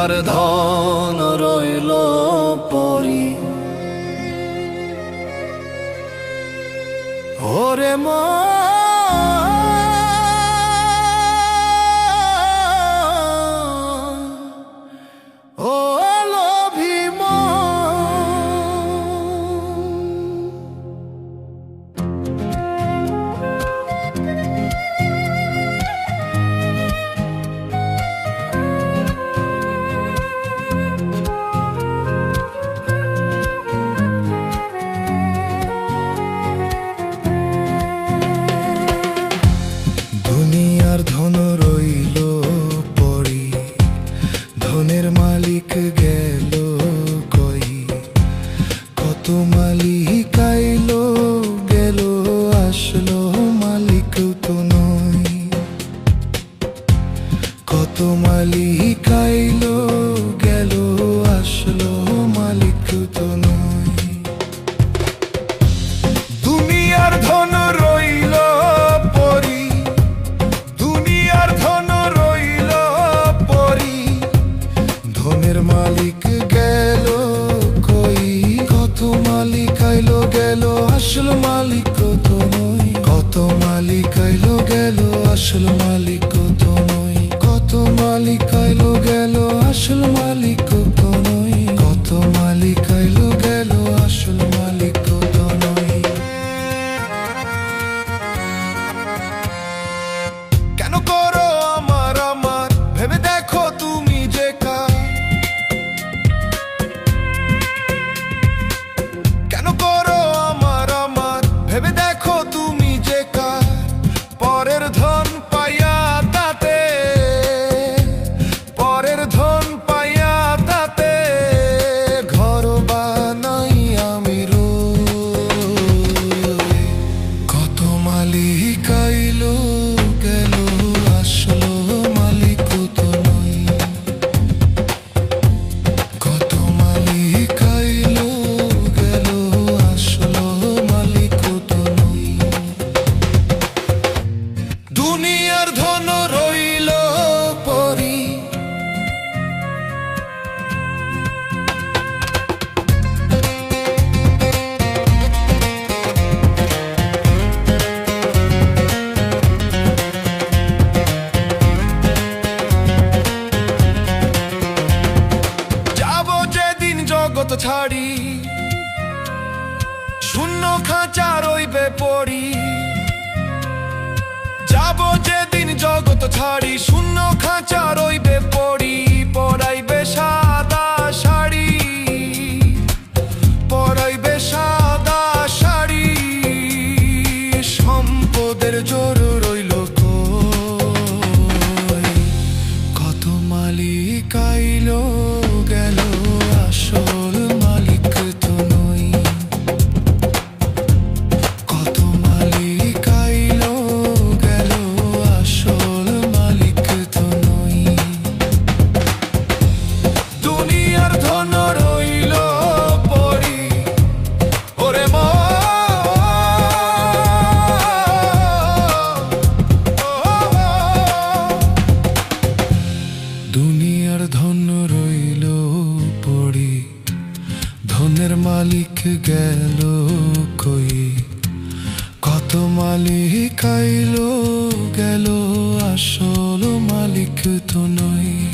দুনিয়ার ধন রইল পরি। ওরে মা আইলো গেল, আসলো মালিক তো ধন রইল পরি, দুনিয়ার ধন মালিক গেল কই, কত মালিক আইলো, গেল, আসল মালিক তো কত মালিক আইলো, গেল, আসল মালিক তো কত মালিক আইলো গেল আসল মালিক। ছাড়ি। শূন্য খাঁচা রইবে পড়ি। যাব যেদিন জগত ছাড়ি। শূন্য খাঁচা রইবে মালিক গেল কই? কত মালিক আইলো গেল আসল মালিক তো নই।